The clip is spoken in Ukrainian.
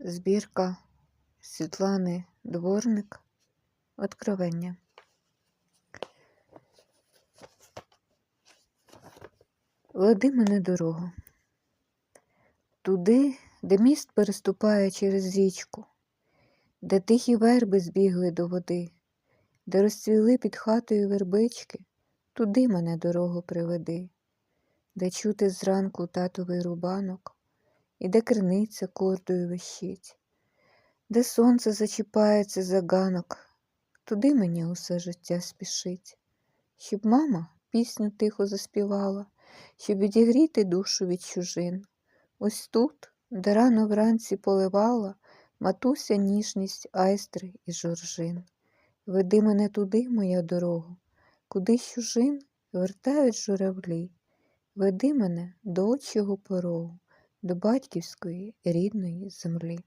Збірка Світлани Дворник Откровення. Веди мене дорогу. Туди, де міст переступає через річку, де тихі верби збігли до води, де розцвіли під хатою вербички, туди мене дорогу приведи, де чути зранку татовий рубанок, і де криниця кордою вищить, де сонце зачіпається за ганок, туди мені усе життя спішить, щоб мама пісню тихо заспівала, щоб відігріти душу від чужин. Ось тут, де рано вранці поливала матуся ніжність айстри і жоржин. Веди мене туди, моя дорога, куди чужин вертають журавлі. Веди мене до отчого порогу, до батьківської рідної землі.